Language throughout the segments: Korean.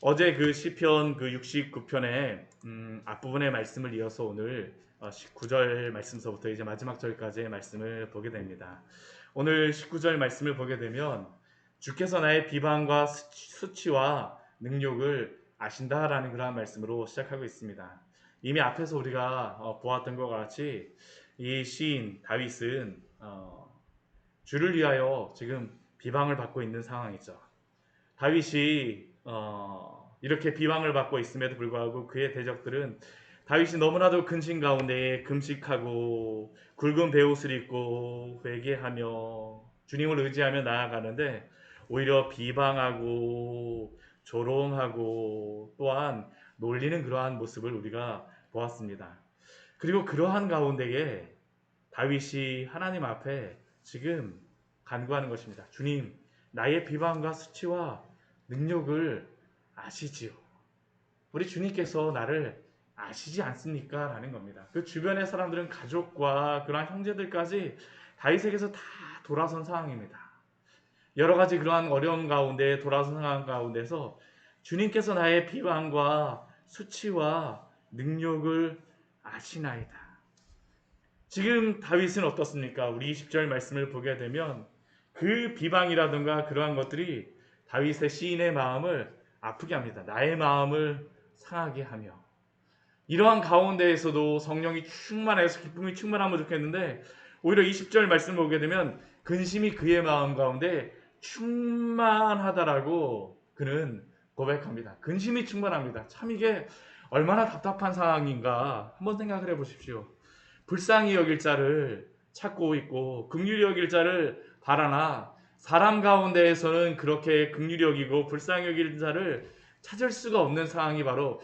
어제 그 시편 그 69편의 음, 앞부분의 말씀을 이어서 오늘 어, 19절 말씀서부터 이제 마지막 절까지의 말씀을 보게 됩니다. 오늘 19절 말씀을 보게 되면 주께서 나의 비방과 수치- 수치와 능력을 아신다라는 그러한 말씀으로 시작하고 있습니다. 이미 앞에서 우리가 어, 보았던 것 같이 이 시인 다윗은 어, 주를 위하여 지금 비방을 받고 있는 상황이죠. 다윗이 어, 이렇게 비방을 받고 있음에도 불구하고 그의 대적들은 다윗이 너무나도 근심 가운데 금식하고 굵은 베옷을 입고 회개하며 주님을 의지하며 나아가는데 오히려 비방하고 조롱하고 또한 놀리는 그러한 모습을 우리가 보았습니다. 그리고 그러한 가운데에 다윗이 하나님 앞에 지금 간구하는 것입니다. 주님, 나의 비방과 수치와 능력을 아시지요. 우리 주님께서 나를 아시지 않습니까? 라는 겁니다. 그 주변의 사람들은 가족과 그러한 형제들까지 다윗에게서 다 돌아선 상황입니다. 여러 가지 그러한 어려움 가운데 돌아선 상황 가운데서 주님께서 나의 비방과 수치와 능력을 아시나이다. 지금 다윗은 어떻습니까? 우리 20절 말씀을 보게 되면 그 비방이라든가 그러한 것들이 다윗의 시인의 마음을 아프게 합니다. 나의 마음을 상하게 하며 이러한 가운데에서도 성령이 충만해서 기쁨이 충만하면 좋겠는데 오히려 20절 말씀을 보게 되면 근심이 그의 마음 가운데 충만하다라고 그는 고백합니다. 근심이 충만합니다. 참 이게 얼마나 답답한 상황인가 한번 생각을 해보십시오. 불쌍히 여길 자를 찾고 있고 긍휼히 여길 자를 바라나 사람 가운데에서는 그렇게 긍휼히 여기고 불쌍히 여길 자를 찾을 수가 없는 상황이 바로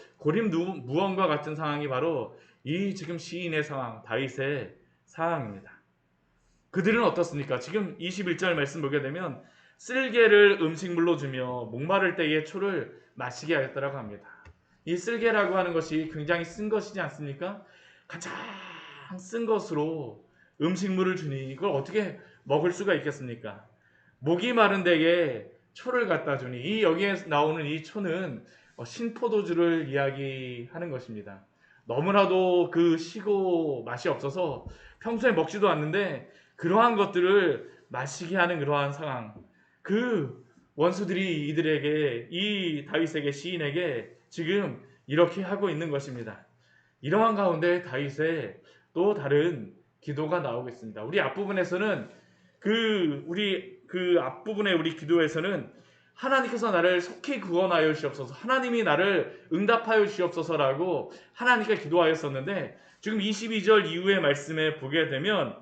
누- 무언과 같은 상황이 바로 이 지금 시인의 상황 다윗의 상황입니다. 그들은 어떻습니까? 지금 21절 말씀 보게 되면 쓸개를 음식물로 주며 목마를 때에 초를 마시게 하였다라고 합니다. 이 쓸개라고 하는 것이 굉장히 쓴 것이지 않습니까? 가장 쓴 것으로 음식물을 주니 이걸 어떻게 먹을 수가 있겠습니까? 목이 마른 데에 초를 갖다 주니 이 여기에 나오는 이 초는 어, 신포도주를 이야기하는 것입니다. 너무나도 그 시고 맛이 없어서 평소에 먹지도 않는데 그러한 것들을 마시게 하는 그러한 상황. 그 원수들이 이들에게 이 다윗에게 시인에게 지금 이렇게 하고 있는 것입니다. 이러한 가운데 다윗의 또 다른 기도가 나오고 있습니다. 우리 앞부분에서는 그 우리 그 앞부분의 우리 기도에서는 하나님께서 나를 속히 구원하여 주시옵소서. 하나님이 나를 응답하여 주시옵소서라고 하나님께 기도하였었는데 지금 22절 이후의 말씀에 보게 되면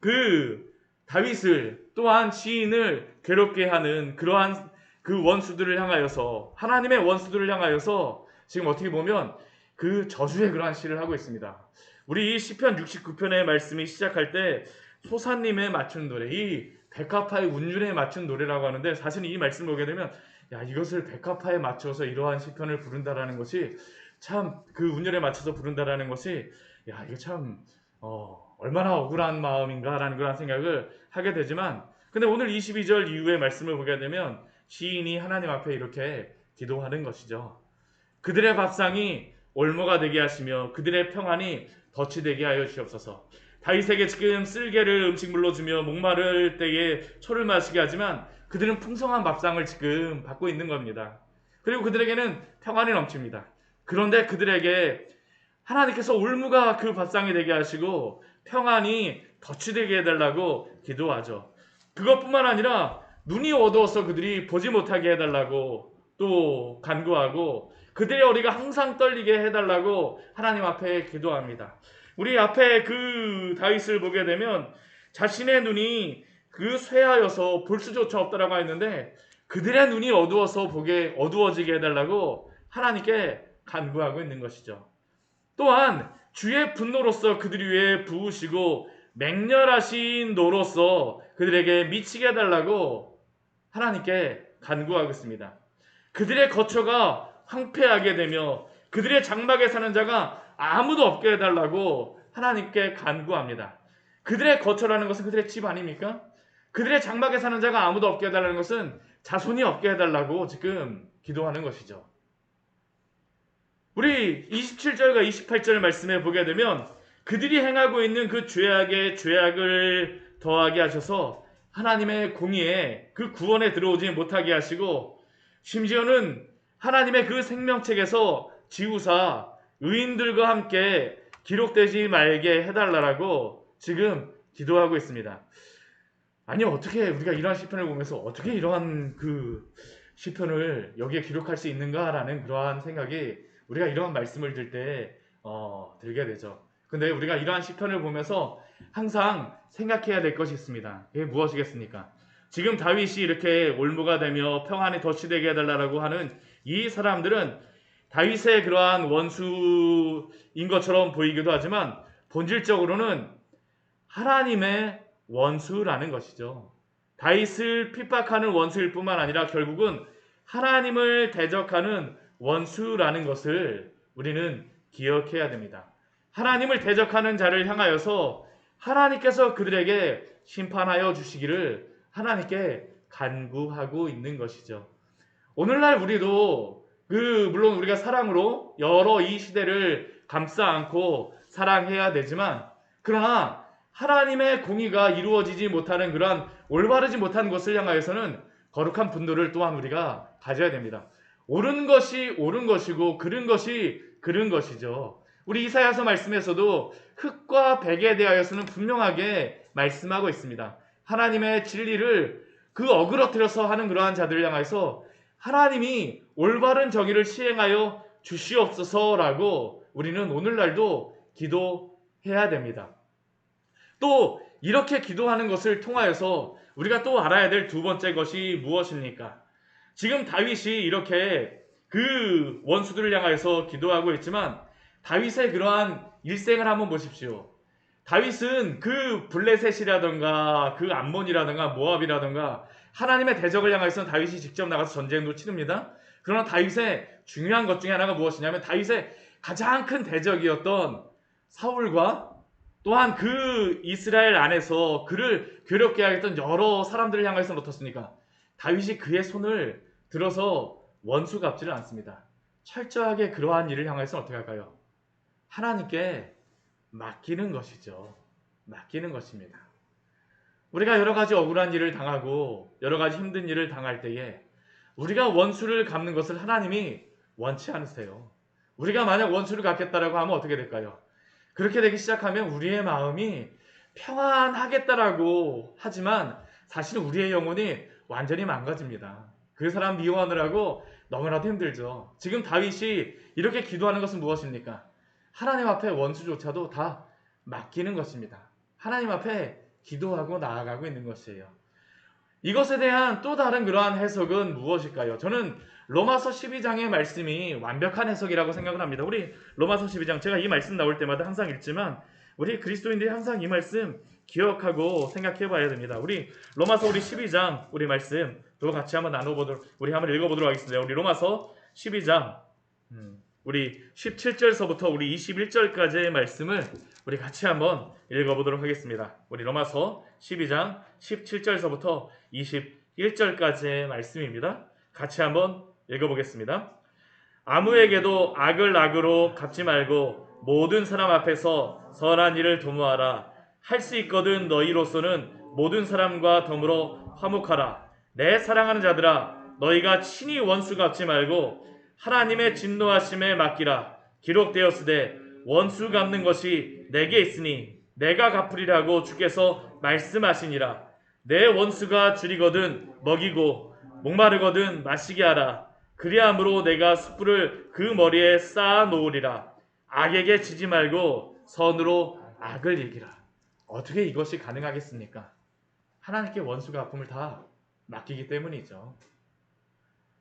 그 다윗을 또한 시인을 괴롭게 하는 그러한 그 원수들을 향하여서 하나님의 원수들을 향하여서 지금 어떻게 보면 그 저주의 그러한 시를 하고 있습니다. 우리 이 시편 69편의 말씀이 시작할 때 소사님에 맞춘 노래, 이 백합화의 운율에 맞춘 노래라고 하는데 사실 이 말씀 보게 되면 야 이것을 백합화에 맞춰서 이러한 시편을 부른다라는 것이 참 그 운율에 맞춰서 부른다라는 것이 야 이거 참 어, 얼마나 억울한 마음인가라는 그런 생각을 하게 되지만 근데 오늘 22절 이후의 말씀을 보게 되면 시인이 하나님 앞에 이렇게 기도하는 것이죠. 그들의 밥상이 올무가 되게 하시며 그들의 평안이 덫이 되게 하여 주시옵소서. 다윗에게 지금 쓸개를 음식물로 주며 목마를 때에 초를 마시게 하지만 그들은 풍성한 밥상을 지금 받고 있는 겁니다. 그리고 그들에게는 평안이 넘칩니다. 그런데 그들에게 하나님께서 올무가 그 밥상이 되게 하시고 평안이 덫이 되게 해달라고 기도하죠. 그것뿐만 아니라 눈이 어두워서 그들이 보지 못하게 해달라고 또 간구하고 그들의 어리가 항상 떨리게 해달라고 하나님 앞에 기도합니다. 우리 앞에 그 다윗을 보게 되면 자신의 눈이 그 쇠하여서 볼 수조차 없다라고 했는데 그들의 눈이 어두워서 보게 어두워지게 해달라고 하나님께 간구하고 있는 것이죠. 또한 주의 분노로서 그들 위에 부으시고 맹렬하신 노로서 그들에게 미치게 해달라고 하나님께 간구하고 있습니다. 그들의 거처가 황폐하게 되며 그들의 장막에 사는 자가 아무도 없게 해달라고 하나님께 간구합니다. 그들의 거처라는 것은 그들의 집 아닙니까? 그들의 장막에 사는 자가 아무도 없게 해달라는 것은 자손이 없게 해달라고 지금 기도하는 것이죠. 우리 27절과 28절 말씀에 보게 되면 그들이 행하고 있는 그 죄악에 죄악을 더하게 하셔서 하나님의 공의에 그 구원에 들어오지 못하게 하시고 심지어는 하나님의 그 생명책에서 지우사 의인들과 함께 기록되지 말게 해달라고 지금 기도하고 있습니다. 아니 어떻게 우리가 이러한 시편을 보면서 어떻게 이러한 그 시편을 여기에 기록할 수 있는가라는 그러한 생각이 우리가 이러한 말씀을 들때 어, 들게 되죠. 근데 우리가 이러한 시편을 보면서 항상 생각해야 될 것이 있습니다. 그게 무엇이겠습니까? 지금 다윗이 이렇게 올무가 되며 평안에 덫이 되게 해달라고 하는 이 사람들은 다윗의 그러한 원수인 것처럼 보이기도 하지만 본질적으로는 하나님의 원수라는 것이죠. 다윗을 핍박하는 원수일 뿐만 아니라 결국은 하나님을 대적하는 원수라는 것을 우리는 기억해야 됩니다. 하나님을 대적하는 자를 향하여서 하나님께서 그들에게 심판하여 주시기를 하나님께 간구하고 있는 것이죠. 오늘날 우리도 그 물론 우리가 사랑으로 여러 이 시대를 감싸 안고 사랑해야 되지만 그러나 하나님의 공의가 이루어지지 못하는 그러한 올바르지 못한 것을 향하여서는 거룩한 분노를 또한 우리가 가져야 됩니다. 옳은 것이 옳은 것이고 그른 것이 그른 것이죠. 우리 이사야서 말씀에서도 흙과 백에 대하여서는 분명하게 말씀하고 있습니다. 하나님의 진리를 그 어그러뜨려서 하는 그러한 자들을 향해서 하나님이 올바른 정의를 시행하여 주시옵소서라고 우리는 오늘날도 기도해야 됩니다. 또 이렇게 기도하는 것을 통하여서 우리가 또 알아야 될 두 번째 것이 무엇입니까? 지금 다윗이 이렇게 그 원수들을 향하여서 기도하고 있지만 다윗의 그러한 일생을 한번 보십시오. 다윗은 그 블레셋이라던가 그 암몬이라던가 모압이라던가 하나님의 대적을 향해서는 다윗이 직접 나가서 전쟁도 치릅니다. 그러나 다윗의 중요한 것 중에 하나가 무엇이냐면 다윗의 가장 큰 대적이었던 사울과 또한 그 이스라엘 안에서 그를 괴롭게 하겠던 여러 사람들을 향해서는 어떻습니까? 다윗이 그의 손을 들어서 원수 갚지를 않습니다. 철저하게 그러한 일을 향해서 어떻게 할까요? 하나님께 맡기는 것이죠. 맡기는 것입니다. 우리가 여러 가지 억울한 일을 당하고 여러 가지 힘든 일을 당할 때에 우리가 원수를 갚는 것을 하나님이 원치 않으세요. 우리가 만약 원수를 갚겠다라고 하면 어떻게 될까요? 그렇게 되기 시작하면 우리의 마음이 평안하겠다라고 하지만 사실은 우리의 영혼이 완전히 망가집니다. 그 사람 미워하느라고 너무나도 힘들죠. 지금 다윗이 이렇게 기도하는 것은 무엇입니까? 하나님 앞에 원수조차도 다 맡기는 것입니다. 하나님 앞에 기도하고 나아가고 있는 것이에요. 이것에 대한 또 다른 그러한 해석은 무엇일까요? 저는 로마서 12장의 말씀이 완벽한 해석이라고 생각을 합니다. 우리 로마서 12장 제가 이 말씀 나올 때마다 항상 읽지만 우리 그리스도인들이 항상 이 말씀 기억하고 생각해 봐야 됩니다. 우리 로마서 우리 12장 우리 말씀 또 같이 한번 나눠 보도록 우리 한번 읽어 보도록 하겠습니다. 우리 로마서 12장 음, 우리 17절서부터 우리 21절까지의 말씀을 우리 같이 한번 읽어 보도록 하겠습니다. 우리 로마서 12장 17절서부터 21절까지의 말씀입니다. 같이 한번 읽어보겠습니다. 아무에게도 악을 악으로 갚지 말고 모든 사람 앞에서 선한 일을 도모하라. 할 수 있거든 너희로서는 모든 사람과 더불어 화목하라. 내 사랑하는 자들아, 너희가 친히 원수 갚지 말고 하나님의 진노하심에 맡기라. 기록되었으되 원수 갚는 것이 내게 있으니 내가 갚으리라고 주께서 말씀하시니라. 내 원수가 줄이거든 먹이고 목마르거든 마시게 하라. 그리함으로 내가 숯불을 그 머리에 쌓아 놓으리라. 악에게 지지 말고 선으로 악을 이기라. 어떻게 이것이 가능하겠습니까? 하나님께 원수가 아픔을 다 맡기기 때문이죠.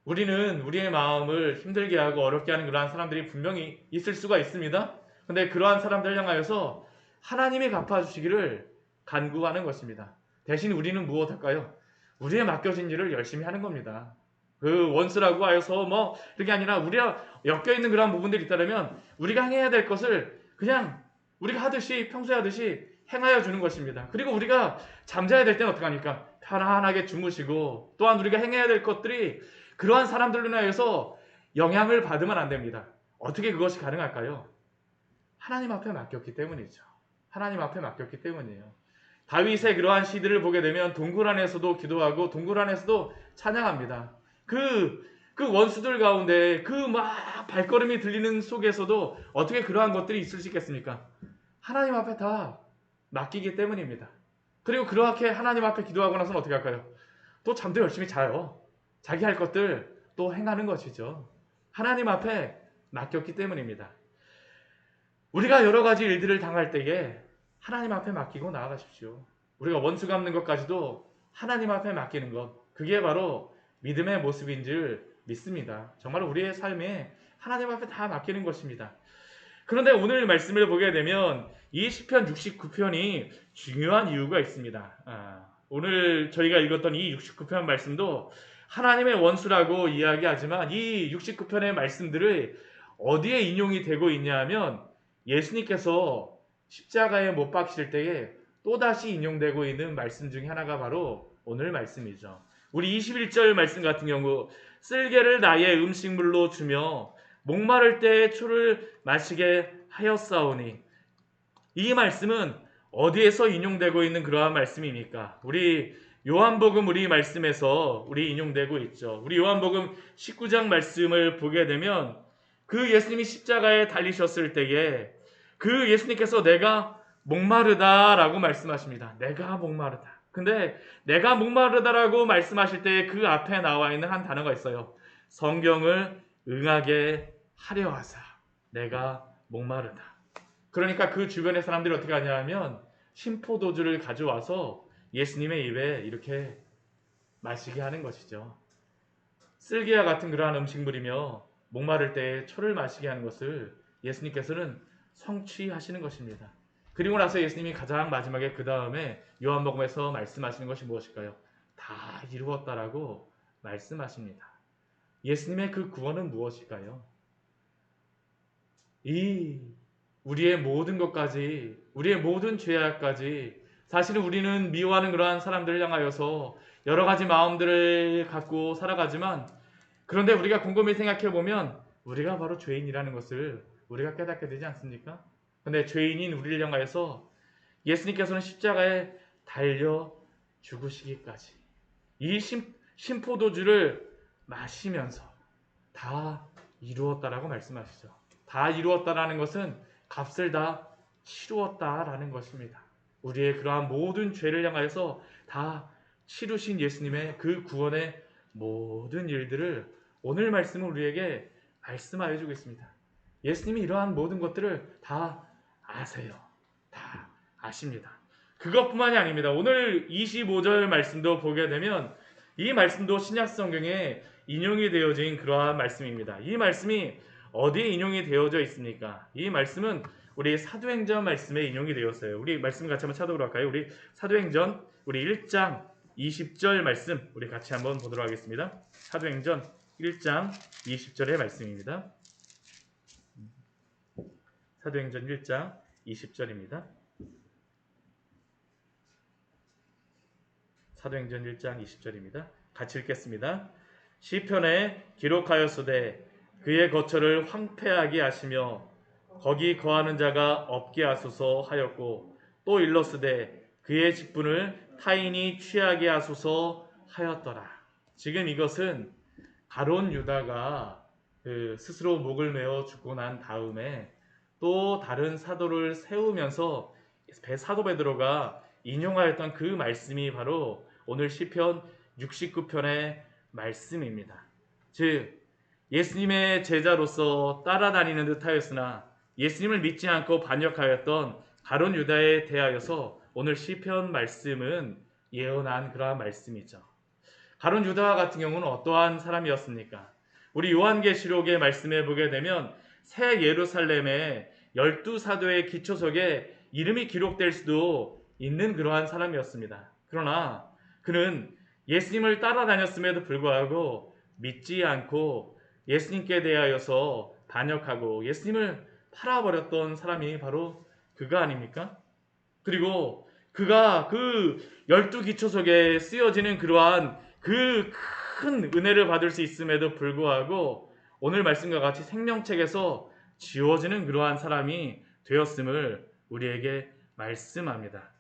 우리는 우리의 마음을 힘들게 하고 어렵게 하는 그러한 사람들이 분명히 있을 수가 있습니다. 근데 그러한 사람들 향하여서 하나님이 갚아주시기를 간구하는 것입니다. 대신 우리는 무엇할까요? 우리의 맡겨진 일을 열심히 하는 겁니다. 그 원수라고 하여서 뭐 그게 아니라 우리가 엮여 있는 그런 부분들이 있다면 우리가 행해야 될 것을 그냥 우리가 하듯이 평소에 하듯이 행하여 주는 것입니다. 그리고 우리가 잠자야 될 때는 어떻게 합니까? 편안하게 주무시고 또한 우리가 행해야 될 것들이 그러한 사람들로 인하여서 영향을 받으면 안 됩니다. 어떻게 그것이 가능할까요? 하나님 앞에 맡겼기 때문이죠. 하나님 앞에 맡겼기 때문이에요. 다윗의 그러한 시들을 보게 되면 동굴 안에서도 기도하고 동굴 안에서도 찬양합니다. 그, 그 원수들 가운데 그 막 발걸음이 들리는 속에서도 어떻게 그러한 것들이 있을 수 있겠습니까? 하나님 앞에 다 맡기기 때문입니다. 그리고 그렇게 하나님 앞에 기도하고 나서는 어떻게 할까요? 또 잠도 열심히 자요. 자기 할 것들 또 행하는 것이죠. 하나님 앞에 맡겼기 때문입니다. 우리가 여러 가지 일들을 당할 때에 하나님 앞에 맡기고 나아가십시오. 우리가 원수 갚는 것까지도 하나님 앞에 맡기는 것. 그게 바로 믿음의 모습인 줄 믿습니다. 정말 우리의 삶에 하나님 앞에 다 맡기는 것입니다. 그런데 오늘 말씀을 보게 되면 이 시편 69편이 중요한 이유가 있습니다. 아, 오늘 저희가 읽었던 이 69편 말씀도 하나님의 원수라고 이야기하지만 이 69편의 말씀들을 어디에 인용이 되고 있냐 하면 예수님께서 십자가에 못 박히실 때에 또다시 인용되고 있는 말씀 중에 하나가 바로 오늘 말씀이죠. 우리 21절 말씀 같은 경우 쓸개를 나의 음식물로 주며 목마를 때에 초를 마시게 하였사오니 이 말씀은 어디에서 인용되고 있는 그러한 말씀입니까? 우리 요한복음 우리 말씀에서 우리 인용되고 있죠. 우리 요한복음 19장 말씀을 보게 되면 그 예수님이 십자가에 달리셨을 때에 그 예수님께서 내가 목마르다라고 말씀하십니다. 내가 목마르다. 근데 내가 목마르다라고 말씀하실 때 그 앞에 나와 있는 한 단어가 있어요. 성경을 응하게 하려 하사. 내가 목마르다. 그러니까 그 주변의 사람들이 어떻게 하냐면 심포도주를 가져와서 예수님의 입에 이렇게 마시게 하는 것이죠. 쓸개와 같은 그러한 음식물이며 목마를 때 초를 마시게 하는 것을 예수님께서는 성취하시는 것입니다. 그리고 나서 예수님이 가장 마지막에 그 다음에 요한복음에서 말씀하시는 것이 무엇일까요? 다 이루었다라고 말씀하십니다. 예수님의 그 구원은 무엇일까요? 이 우리의 모든 것까지 우리의 모든 죄악까지 사실은 우리는 미워하는 그러한 사람들을 향하여서 여러 가지 마음들을 갖고 살아가지만 그런데 우리가 곰곰이 생각해 보면 우리가 바로 죄인이라는 것을 우리가 깨닫게 되지 않습니까? 근데 죄인인 우리를 향하여서 예수님께서는 십자가에 달려 죽으시기까지 이 심, 심포도주를 마시면서 다 이루었다라고 말씀하시죠. 다 이루었다라는 것은 값을 다 치루었다라는 것입니다. 우리의 그러한 모든 죄를 향하여서 다 치루신 예수님의 그 구원의 모든 일들을 오늘 말씀은 우리에게 말씀하여 주고 있습니다. 예수님이 이러한 모든 것들을 다 아세요. 다 아십니다. 그것뿐만이 아닙니다. 오늘 25절 말씀도 보게 되면 이 말씀도 신약 성경에 인용이 되어진 그러한 말씀입니다. 이 말씀이 어디에 인용이 되어져 있습니까? 이 말씀은 우리 사도행전 말씀에 인용이 되었어요. 우리 말씀 같이 한번 찾아보도록 할까요? 우리 사도행전 우리 1장 20절 말씀 우리 같이 한번 보도록 하겠습니다. 사도행전 1장 20절의 말씀입니다. 사도행전 1장 20절입니다. 사도행전 1장 20절입니다. 같이 읽겠습니다. 시편에 기록하였으되 그의 거처를 황폐하게 하시며 거기 거하는 자가 없게 하소서 하였고 또 일렀으되 그의 직분을 타인이 취하게 하소서 하였더라. 지금 이것은 가론 유다가 그 스스로 목을 메어 죽고 난 다음에 또 다른 사도를 세우면서 사도 베드로가 인용하였던 그 말씀이 바로 오늘 시편 69편의 말씀입니다. 즉 예수님의 제자로서 따라다니는 듯하였으나 예수님을 믿지 않고 반역하였던 가론 유다에 대하여서 오늘 시편 말씀은 예언한 그러한 말씀이죠. 가론 유다와 같은 경우는 어떠한 사람이었습니까? 우리 요한계시록의 말씀에 보게 되면 새 예루살렘의 열두 사도의 기초석에 이름이 기록될 수도 있는 그러한 사람이었습니다. 그러나 그는 예수님을 따라다녔음에도 불구하고 믿지 않고 예수님께 대하여서 반역하고 예수님을 팔아버렸던 사람이 바로 그가 아닙니까? 그리고 그가 그 열두 기초석에 쓰여지는 그러한 그 큰 은혜를 받을 수 있음에도 불구하고 오늘 말씀과 같이 생명책에서 지워지는 그러한 사람이 되었음을 우리에게 말씀합니다.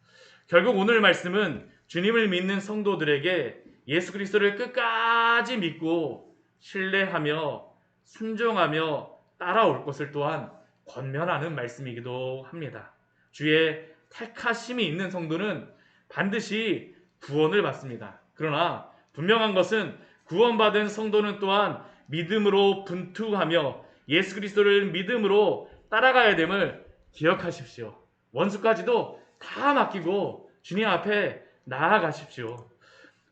결국 오늘 말씀은 주님을 믿는 성도들에게 예수 그리스도를 끝까지 믿고 신뢰하며 순종하며 따라올 것을 또한 권면하는 말씀이기도 합니다. 주의 택하심이 있는 성도는 반드시 구원을 받습니다. 그러나 분명한 것은 구원받은 성도는 또한 믿음으로 분투하며 예수 그리스도를 믿음으로 따라가야 됨을 기억하십시오. 원수까지도 다 맡기고 주님 앞에 나아가십시오.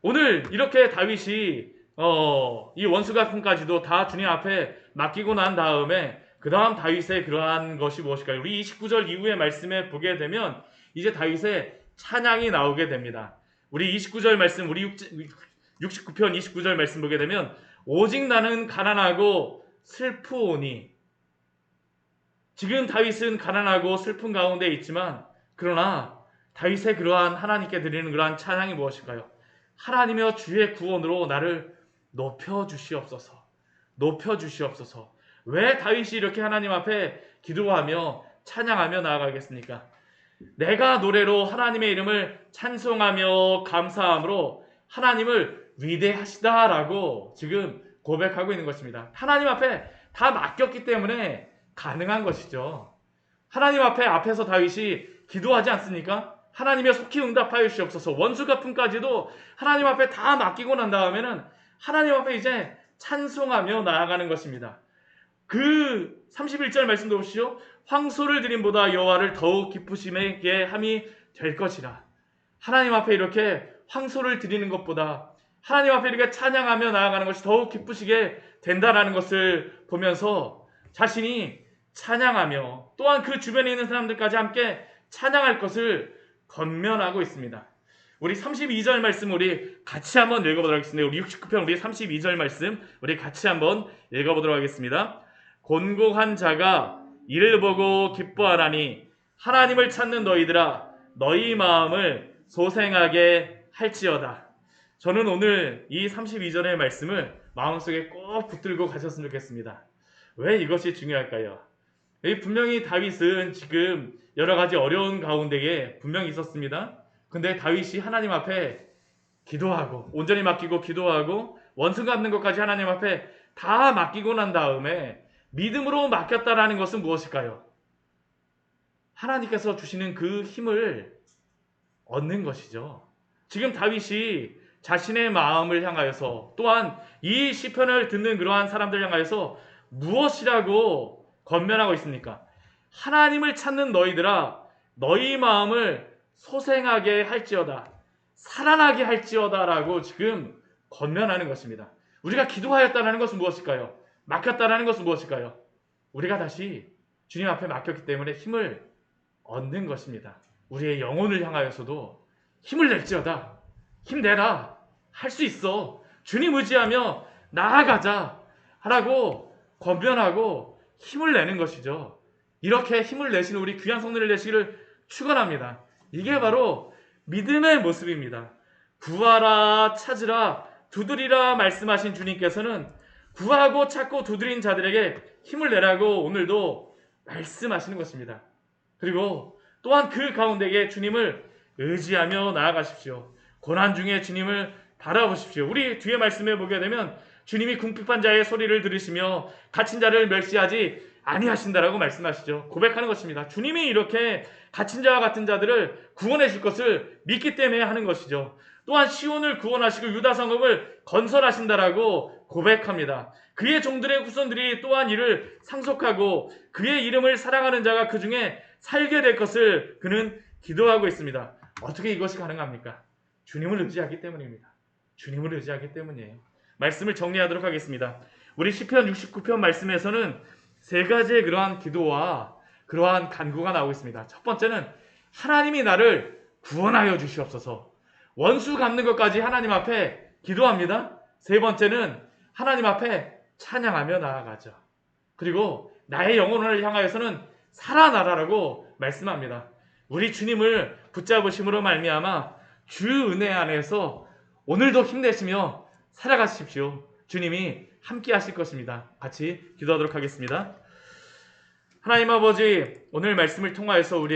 오늘 이렇게 다윗이 어, 이 원수 같은까지도 다 주님 앞에 맡기고 난 다음에 그 다음 다윗의 그러한 것이 무엇일까요? 우리 29절 이후의 말씀에 보게 되면 이제 다윗의 찬양이 나오게 됩니다. 우리 29절 말씀, 우리 69편 29절 말씀 보게 되면 오직 나는 가난하고 슬프오니 지금 다윗은 가난하고 슬픈 가운데 있지만 그러나 다윗의 그러한 하나님께 드리는 그러한 찬양이 무엇일까요? 하나님여 주의 구원으로 나를 높여 주시옵소서. 높여 주시옵소서. 왜 다윗이 이렇게 하나님 앞에 기도하며 찬양하며 나아가겠습니까? 내가 노래로 하나님의 이름을 찬송하며 감사함으로 하나님을 위대하시다라고 지금 고백하고 있는 것입니다. 하나님 앞에 다 맡겼기 때문에 가능한 것이죠. 하나님 앞에 앞에서 다윗이 기도하지 않습니까? 하나님의 속히 응답하여 주시옵소서. 원수 같은까지도 하나님 앞에 다 맡기고 난 다음에는 하나님 앞에 이제 찬송하며 나아가는 것입니다. 그 31절 말씀도 보시오. 황소를 드림보다 여호와를 더욱 기쁘시게 함이 될 것이라. 하나님 앞에 이렇게 황소를 드리는 것보다 하나님 앞에 이렇게 찬양하며 나아가는 것이 더욱 기쁘시게 된다라는 것을 보면서 자신이 찬양하며 또한 그 주변에 있는 사람들까지 함께 찬양할 것을 건면하고 있습니다. 우리 32절 말씀 우리 같이 한번 읽어보도록 하겠습니다. 우리 69편 우리 32절 말씀 우리 같이 한번 읽어보도록 하겠습니다. 곤고한 자가 이를 보고 기뻐하라니 하나님을 찾는 너희들아 너희 마음을 소생하게 할지어다. 저는 오늘 이 32절의 말씀을 마음속에 꼭 붙들고 가셨으면 좋겠습니다. 왜 이것이 중요할까요? 분명히 다윗은 지금 여러 가지 어려운 가운데에 분명히 있었습니다. 근데 다윗이 하나님 앞에 기도하고 온전히 맡기고 기도하고 원수 갚는 것까지 하나님 앞에 다 맡기고 난 다음에 믿음으로 맡겼다라는 것은 무엇일까요? 하나님께서 주시는 그 힘을 얻는 것이죠. 지금 다윗이 자신의 마음을 향하여서 또한 이 시편을 듣는 그러한 사람들 향하여서 무엇이라고 건면하고 있습니까? 하나님을 찾는 너희들아 너희 마음을 소생하게 할지어다 살아나게 할지어다라고 지금 건면하는 것입니다. 우리가 기도하였다는 것은 무엇일까요? 맡겼다라는 것은 무엇일까요? 우리가 다시 주님 앞에 맡겼기 때문에 힘을 얻는 것입니다. 우리의 영혼을 향하여서도 힘을 낼지어다. 힘내라. 할 수 있어. 주님 의지하며 나아가자. 하라고 권변하고 힘을 내는 것이죠. 이렇게 힘을 내시는 우리 귀한 성도를 내시기를 축원합니다. 이게 바로 믿음의 모습입니다. 구하라 찾으라 두드리라 말씀하신 주님께서는 구하고 찾고 두드린 자들에게 힘을 내라고 오늘도 말씀하시는 것입니다. 그리고 또한 그 가운데에 주님을 의지하며 나아가십시오. 고난 중에 주님을 바라보십시오. 우리 뒤에 말씀해 보게 되면 주님이 궁핍한 자의 소리를 들으시며 갇힌 자를 멸시하지 아니하신다라고 말씀하시죠. 고백하는 것입니다. 주님이 이렇게 갇힌 자와 같은 자들을 구원해 줄 것을 믿기 때문에 하는 것이죠. 또한 시온을 구원하시고 유다 성읍을 건설하신다라고 고백합니다. 그의 종들의 후손들이 또한 이를 상속하고 그의 이름을 사랑하는 자가 그 중에 살게 될 것을 그는 기도하고 있습니다. 어떻게 이것이 가능합니까? 주님을 의지하기 때문입니다. 주님을 의지하기 때문이에요. 말씀을 정리하도록 하겠습니다. 우리 시편 69편 말씀에서는 세 가지의 그러한 기도와 그러한 간구가 나오고 있습니다. 첫 번째는 하나님이 나를 구원하여 주시옵소서. 원수 갚는 것까지 하나님 앞에 기도합니다. 세 번째는 하나님 앞에 찬양하며 나아가죠. 그리고 나의 영혼을 향하여서는 살아나라라고 말씀합니다. 우리 주님을 붙잡으심으로 말미암아 주 은혜 안에서 오늘도 힘내시며 살아가십시오. 주님이 함께 하실 것입니다. 같이 기도하도록 하겠습니다. 하나님 아버지 오늘 말씀을 통하여서 우리